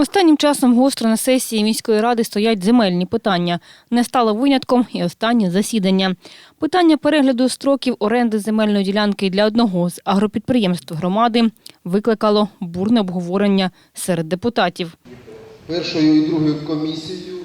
Останнім часом гостро на сесії міської ради стоять земельні питання. Не стало винятком і останнє засідання. Питання перегляду строків оренди земельної ділянки для одного з агропідприємств громади викликало бурне обговорення серед депутатів. Першою і другою комісією е,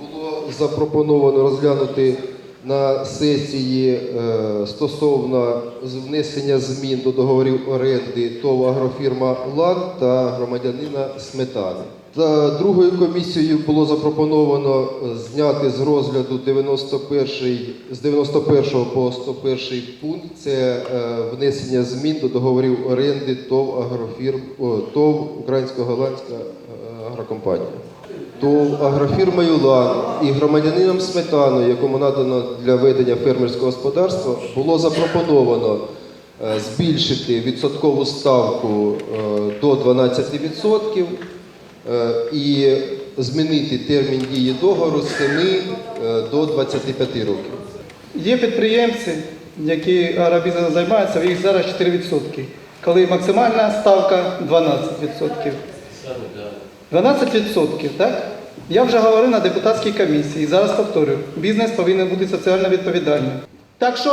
було запропоновано розглянути на сесії е, стосовно внесення змін до договорів оренди ТОВ агрофірма ЛАН та громадянина Сметани. Та другою комісією було запропоновано зняти з розгляду 91 з 91 по 101 пункт. Це е, внесення змін до договорів оренди ТОВ агрофірм ТОВ Українсько-голландська е, агрокомпанія. То агрофірмою ЛАН і громадянином Сметаною, якому надано для ведення фермерського господарства, було запропоновано е, збільшити відсоткову ставку е, до 12% е, і змінити термін дії договору з 7 е, до 25 років. Є підприємці, які агробізнесом займаються, їх зараз 4%, коли максимальна ставка 12%. 12%, так? Я вже говорив на депутатській комісії, зараз повторюю, бізнес повинен бути соціально відповідальним. Так що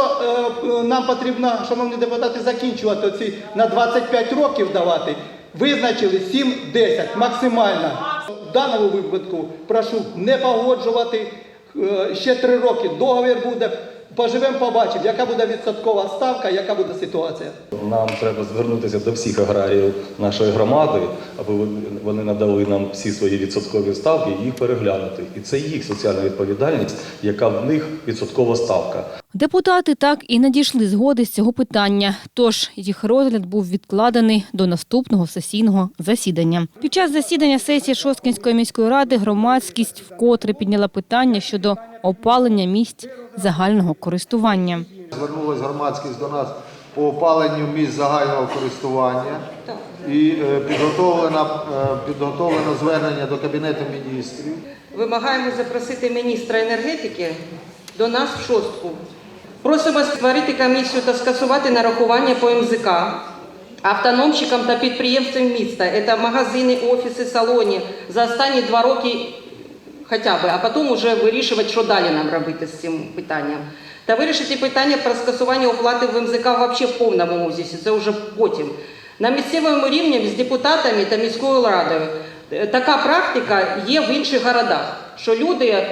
е, нам потрібно, шановні депутати, закінчувати ці на 25 років давати. Визначили 7-10 максимально. В даному випадку прошу не погоджувати. Е, Ще 3 роки договір буде. Поживемо, побачимо, яка буде відсоткова ставка, яка буде ситуація. Нам треба звернутися до всіх аграріїв нашої громади, аби вони- надали нам всі свої відсоткові ставки і їх переглянути. І це їх соціальна відповідальність, яка в них відсоткова ставка. Депутати так і не дійшли згоди з цього питання, тож їх розгляд був відкладений до наступного сесійного засідання. Під час засідання сесії Шосткінської міської ради громадськість вкотре підняла питання щодо опалення місць загального користування. Звернулась громадськість до нас по опаленню місць загального користування і е, підготовлено, е, підготовлено звернення до Кабінету міністрів. Вимагаємо запросити міністра енергетики до нас в шостку. Просимо створити комісію та скасувати нарахування по МЗК автономщикам та підприємствам міста. Це магазини, офіси, салони за останні два роки хоча б, а потім вже вирішувати, що далі нам робити з цим питанням. Та вирішити питання про скасування оплати в МЗК взагалі в повному обсязі, це вже потім. На місцевому рівні з депутатами та міською радою така практика є в інших городах, що люди е,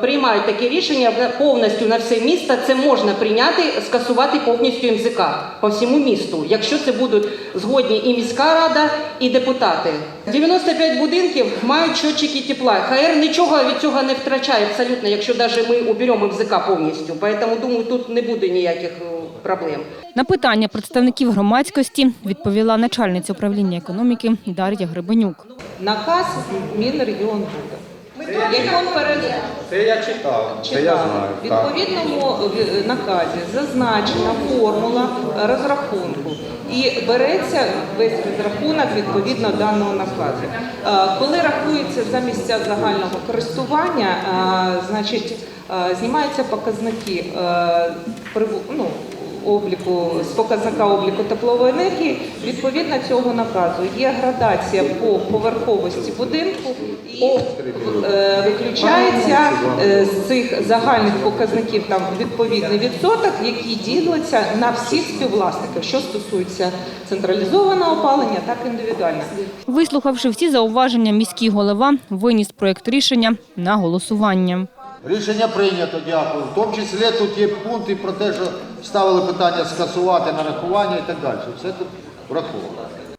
приймають таке рішення повністю на все місто. Це можна прийняти, скасувати повністю МЗК по всьому місту, якщо це будуть згодні і міська рада, і депутати. 95 будинків мають щотчики тепла. ХР нічого від цього не втрачає абсолютно, якщо навіть ми уберемо МЗК повністю. Тому думаю, тут не буде ніяких е, проблем. На питання представників громадськості відповіла начальниця управління економіки Дар'я Гребенюк. Наказ Мінрегіон буде. Яким перед Це я читав, це я знаю. В відповідному е, наказі зазначена формула розрахунку і береться весь розрахунок відповідно даного наказу. Е, Коли рахується за місця загального користування, е, значить е, знімаються показники е, приву- ну, обліку з показника обліку теплової енергії. Відповідно цього наказу є градація по поверховості будинку і е, виключається е, з цих загальних показників там відповідний відсоток, який ділиться на всіх співвласників, що стосується централізованого опалення, так і індивідуального. Вислухавши всі зауваження, міський голова виніс проєкт рішення на голосування. Рішення прийнято, дякую. В тому числі тут є пункти про те, що ставили питання скасувати нарахування і так далі. Все тут враховано.